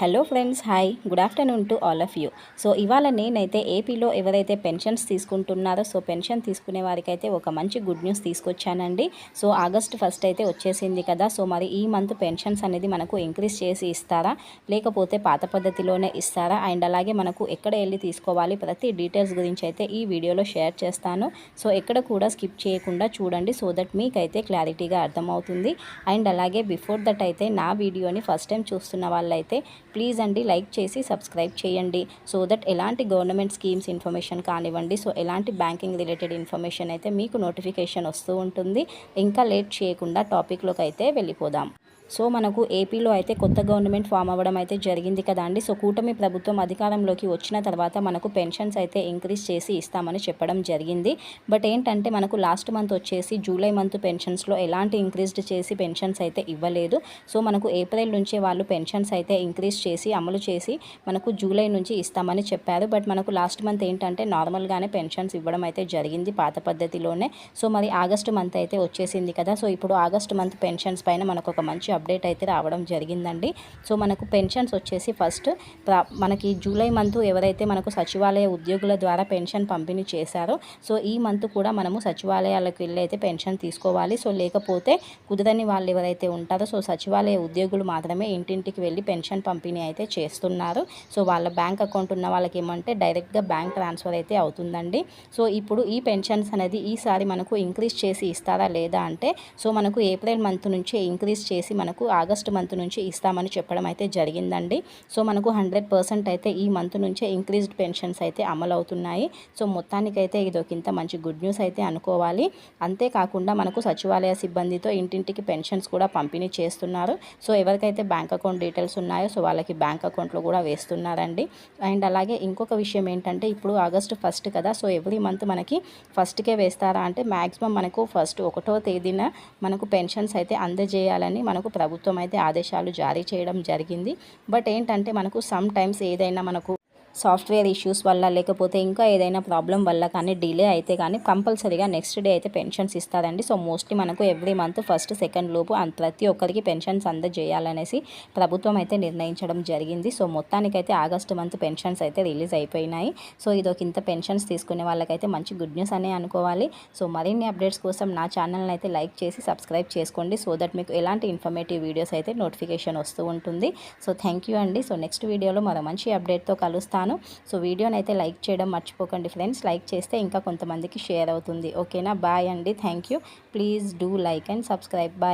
Hello friends hi. Good afternoon to all of you. So ఇవాళ నేనైతే ఏపీలో ఎవరైతే పెన్షన్స్ తీసుకుంటున్నారో సో పెన్షన్ తీసుకునే వారికైతే ఒక మంచి గుడ్ న్యూస్ తీసుకొచ్చానండి. సో ఆగస్ట్ ఫస్ట్ అయితే వచ్చేసింది కదా సో మరి ఈ మంత్ పెన్షన్స్ అనేది మనకు ఇంక్రీజ్ చేసి ఇస్తారా? లేకపోతే పాత పద్ధతిలోనే ఇస్తారా? అండ్ అలాగే మనకు ఎక్కడ వెళ్ళి తీసుకోవాలి? ప్రతి డీటెయిల్స్ గురించి అయితే ఈ వీడియోలో షేర్ చేస్తాను. సో ఎక్కడ కూడా స్కిప్ చేయకుండా చూడండి సో దట్ మీకైతే క్లారిటీగా అర్థమవుతుంది. అండ్ అలాగే బిఫోర్ దట్ అయితే నా వీడియోని ఫస్ట్ టైం చూస్తున్న వాళ్ళైతే ప్లీజ్ అండి లైక్ చేసి సబ్స్క్రైబ్ చేయండి. సో దట్ ఎలాంటి గవర్నమెంట్ స్కీమ్స్ ఇన్ఫర్మేషన్ కానివ్వండి సో ఎలాంటి బ్యాంకింగ్ రిలేటెడ్ ఇన్ఫర్మేషన్ అయితే మీకు నోటిఫికేషన్ వస్తూ ఉంటుంది. ఇంకా లేట్ చేయకుండా టాపిక్లోకి అయితే వెళ్ళిపోదాం. సో మనకు ఏపీలో అయితే కొత్త గవర్నమెంట్ ఫామ్ అవ్వడం అయితే జరిగింది కదా అండి. సో కూటమి ప్రభుత్వం అధికారంలోకి వచ్చిన తర్వాత మనకు పెన్షన్స్ అయితే ఇంక్రీజ్ చేసి ఇస్తామని చెప్పడం జరిగింది. బట్ ఏంటంటే మనకు లాస్ట్ మంత్ వచ్చేసి జూలై మంత్ పెన్షన్స్లో ఎలాంటి ఇంక్రీజ్డ్ చేసి పెన్షన్స్ అయితే ఇవ్వలేదు. సో మనకు ఏప్రిల్ నుంచే వాళ్ళు పెన్షన్స్ అయితే ఇంక్రీజ్ చేసి అమలు చేసి మనకు జూలై నుంచి ఇస్తామని చెప్పారు. బట్ మనకు లాస్ట్ మంత్ ఏంటంటే నార్మల్గానే పెన్షన్స్ ఇవ్వడం అయితే జరిగింది పాత పద్ధతిలోనే. సో మరి ఆగస్టు మంత్ అయితే వచ్చేసింది కదా. సో ఇప్పుడు ఆగస్టు మంత్ పెన్షన్స్ పైన మనకు ఒక మంచి అప్డేట్ అయితే రావడం జరిగిందండి. సో మనకు పెన్షన్స్ వచ్చేసి ఫస్ట్ మనకి జూలై మంత్ ఎవరైతే మనకు సచివాలయ ఉద్యోగుల ద్వారా పెన్షన్ పంపిణీ చేశారో సో ఈ మంత్ కూడా మనము సచివాలయాలకు వెళ్ళి అయితే పెన్షన్ తీసుకోవాలి. సో లేకపోతే కుదరని వాళ్ళు ఎవరైతే ఉంటారో సో సచివాలయ ఉద్యోగులు మాత్రమే ఇంటింటికి వెళ్ళి పెన్షన్ పంపిణీ అయితే చేస్తున్నారు. సో వాళ్ళ బ్యాంక్ అకౌంట్ ఉన్న వాళ్ళకి ఏమంటే డైరెక్ట్గా బ్యాంక్ ట్రాన్స్ఫర్ అయితే అవుతుందండి. సో ఇప్పుడు ఈ పెన్షన్స్ అనేది ఈసారి మనకు ఇంక్రీజ్ చేసి ఇస్తారా లేదా అంటే సో మనకు ఏప్రిల్ మంత్ నుంచే ఇంక్రీజ్ చేసి మనకు మనకు ఆగస్ట్ మంత్ నుంచి ఇస్తామని చెప్పడం అయితే జరిగిందండి. సో మనకు హండ్రెడ్ పర్సెంట్ అయితే ఈ మంత్ నుంచే ఇంక్రీజ్డ్ పెన్షన్స్ అయితే అమలు అవుతున్నాయి సో మొత్తానికైతే ఇది ఒక ఇంత మంచి గుడ్ న్యూస్ అయితే అనుకోవాలి. అంతేకాకుండా మనకు సచివాలయ సిబ్బందితో ఇంటింటికి పెన్షన్స్ కూడా పంపిణీ చేస్తున్నారు. సో ఎవరికైతే బ్యాంక్ అకౌంట్ డీటెయిల్స్ ఉన్నాయో సో వాళ్ళకి బ్యాంక్ అకౌంట్లో కూడా వేస్తున్నారండి. అండ్ అలాగే ఇంకొక విషయం ఏంటంటే ఇప్పుడు ఆగస్ట్ ఫస్ట్ కదా సో ఎవ్రీ మంత్ మనకి ఫస్ట్కే వేస్తారా అంటే మ్యాక్సిమం మనకు ఫస్ట్ ఒకటో తేదీన మనకు పెన్షన్స్ అయితే అందజేయాలని మనకు ప్రభుత్వం అయితే ఆదేశాలు జారీ చేయడం జరిగింది. బట్ ఏంటంటే మనకు సమ్ టైమ్స్ ఏదైనా మనకు సాఫ్ట్వేర్ ఇష్యూస్ వల్ల లేకపోతే ఇంకా ఏదైనా ప్రాబ్లం వల్ల కానీ డిలే అయితే కానీ కంపల్సరీగా నెక్స్ట్ డే అయితే పెన్షన్స్ ఇస్తారండి. సో మోస్ట్లీ మనకు ఎవ్రీ మంత్ ఫస్ట్ సెకండ్ లోపు ప్రతి ఒక్కరికి పెన్షన్స్ అందజేయాలనేసి ప్రభుత్వం అయితే నిర్ణయించడం జరిగింది. సో మొత్తానికైతే ఆగస్టు మంత్ పెన్షన్స్ అయితే రిలీజ్ అయిపోయినాయి. సో ఇదొక ఇంత పెన్షన్స్ తీసుకునే వాళ్ళకైతే మంచి గుడ్ న్యూస్ అనే అనుకోవాలి. సో మరిన్ని అప్డేట్స్ కోసం నా ఛానల్ని అయితే లైక్ చేసి సబ్స్క్రైబ్ చేసుకోండి. సో దట్ మీకు ఎలాంటి ఇన్ఫర్మేటివ్ వీడియోస్ అయితే నోటిఫికేషన్ వస్తూ ఉంటుంది. సో థ్యాంక్ యూ అండి. సో నెక్స్ట్ వీడియోలో మరో మంచి అప్డేట్తో కలుస్తాను సో వీడియోని అయితే లైక్ చేయడం మర్చిపోకండి ఫ్రెండ్స్. లైక్ చేస్తే ఇంకా కొంతమందికి షేర్ అవుతుంది. ఓకేనా? బాయ్ అండి. Thank you. Please do like and subscribe. Bye.